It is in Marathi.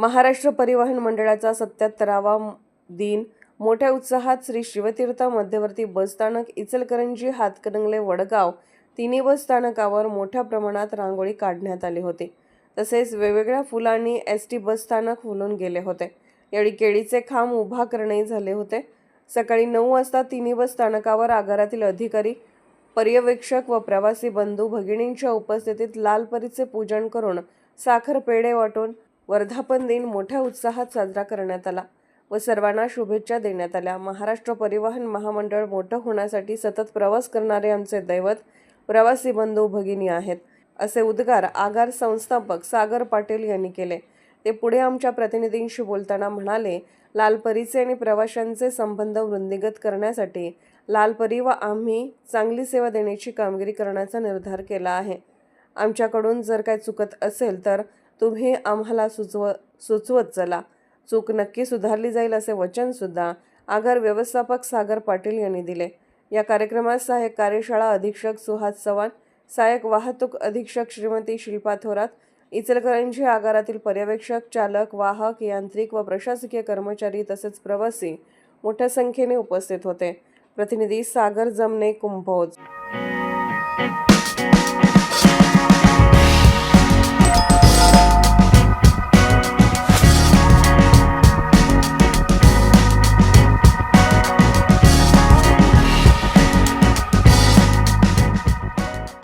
महाराष्ट्र परिवहन मंडळाचा सत्याहत्तरावा दिन. मोठ्या उत्साहात श्री शिवतीर्थ मध्यवर्ती बसस्थानक इचलकरंजी हातकणंगले वडगाव तिन्ही बस स्थानकावर मोठ्या प्रमाणात रांगोळी काढण्यात आली होती. तसेच वेगवेगळ्या फुलांनी एस टी बसस्थानक फुलून गेले होते. यावेळी केळीचे खांब उभा करणेही झाले होते. सकाळी नऊ वाजता तिन्ही बस स्थानकावर आगारातील अधिकारी पर्यवेक्षक व प्रवासी बंधू भगिनींच्या उपस्थितीत लाल परीचे पूजन करून साखर पेढे वाटून वर्धापन दिन मोठ्या उत्साहात साजरा करण्यात आला व सर्वांना शुभेच्छा देण्यात आल्या. महाराष्ट्र परिवहन महामंडळ मोठं होण्यासाठी सतत प्रवास करणारे आमचे दैवत प्रवासी बंधू भगिनी आहेत असे उद्गार आगार संस्थापक सागर पाटील यांनी केले. ते पुढे आमच्या प्रतिनिधींशी बोलताना म्हणाले लालपरीचे आणि प्रवाशांचे संबंध वृद्धिंगत करण्यासाठी लालपरी व आम्ही चांगली सेवा देण्याची कामगिरी करण्याचा निर्धार केला आहे. आमच्याकडून जर काय चुकत असेल तर तुम्ही आम्हाला सुचव सुचवत चला. चूक नक्की सुधारली जाईल असे वचनसुद्धा आगार व्यवस्थापक सागर पाटील यांनी दिले. या कार्यक्रमात सहाय्यक कार्यशाळा अधीक्षक सुहास चव्हाण सहाय्यक वाहतूक अधीक्षक श्रीमती शिल्पा थोरात इचलकरंजी आगारातील पर्यवेक्षक चालक वाहक यांत्रिक व प्रशासकीय कर्मचारी तसेच प्रवासी मोठ्या संख्येने उपस्थित होते. प्रतिनिधी सागर जमने कुंभोज.